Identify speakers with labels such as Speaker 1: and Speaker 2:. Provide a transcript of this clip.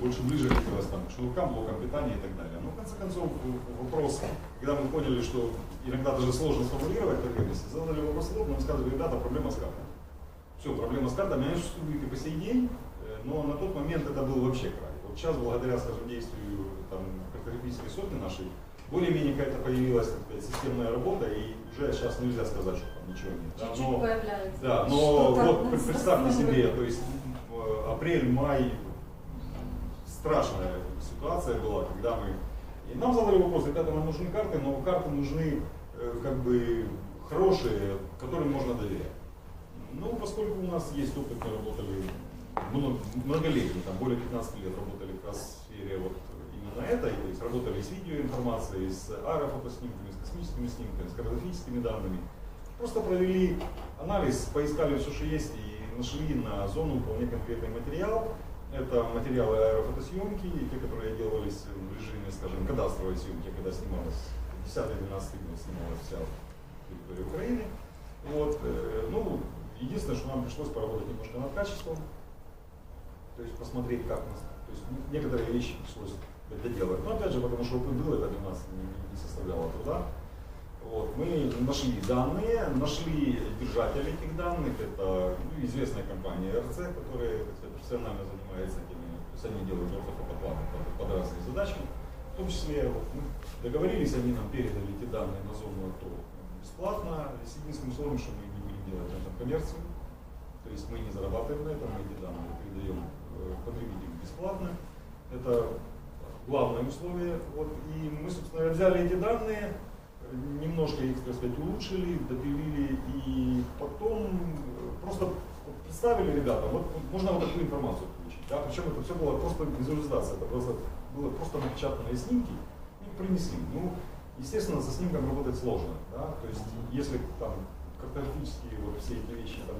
Speaker 1: Больше ближе хотелось там, к шнуркам, блокам питания и так далее. Но в конце концов вопрос, когда мы поняли, что иногда даже сложно сформулировать потребности, задали вопрос лоб, нам сказали, ребята, проблема с картой. Все, проблема с картами, они существуют и по сей день, э, но на тот момент это был вообще край. Вот сейчас, благодаря, скажем, действию там, картографической сотни нашей, более-менее какая-то появилась так сказать, системная работа, и уже сейчас нельзя сказать, что там ничего нет. да,
Speaker 2: Чуть-чуть
Speaker 1: но-
Speaker 2: появляется.
Speaker 1: да, но вот представьте себе, то есть э, апрель, май, страшная ситуация была, когда мы... И нам задали вопрос, ребята, нам нужны карты, но карты нужны э, как бы хорошие, которым можно доверять. Ну, поскольку у нас есть опыт, мы работали много, многолетний, там более 15 лет работали как раз в сфере вот именно этой, то есть работали с видеоинформацией, с аэрофотоснимками, с космическими снимками, с картографическими данными. Просто провели анализ, поискали все, что есть, и нашли на зону вполне конкретный материал. Это материалы аэрофотосъемки, те, которые делались в режиме, скажем, кадастровой съемки, когда снималась 10-12 год снималась вся территория Украины. Вот, э, ну, единственное, что нам пришлось поработать немножко над качеством, то есть посмотреть, как нас, то есть некоторые вещи пришлось доделать. Но опять же, потому что опыт был, это для нас не, не составляло труда. Вот, мы нашли данные, нашли держателей этих данных, это ну, известная компания РЦ, которая сказать, профессионально занимается этими, то есть они делают ортофотопланы под, под разные задачи. В том числе вот, мы договорились, они нам передали эти данные на зону АТО бесплатно, с единственным условием, что мы не будем делать на коммерцию. То есть мы не зарабатываем на этом, мы эти данные передаем э, потребителям бесплатно. Это главное условие. Вот. И мы, собственно, взяли эти данные, немножко их, так сказать, улучшили, допилили и потом э, просто вот представили ребята, вот можно вот такую информацию получить. Да? Причем это все было просто визуализация, это просто было просто напечатанные снимки и принесли. Ну, естественно, со снимком работать сложно. Да? То есть если там картографические вот все эти вещи там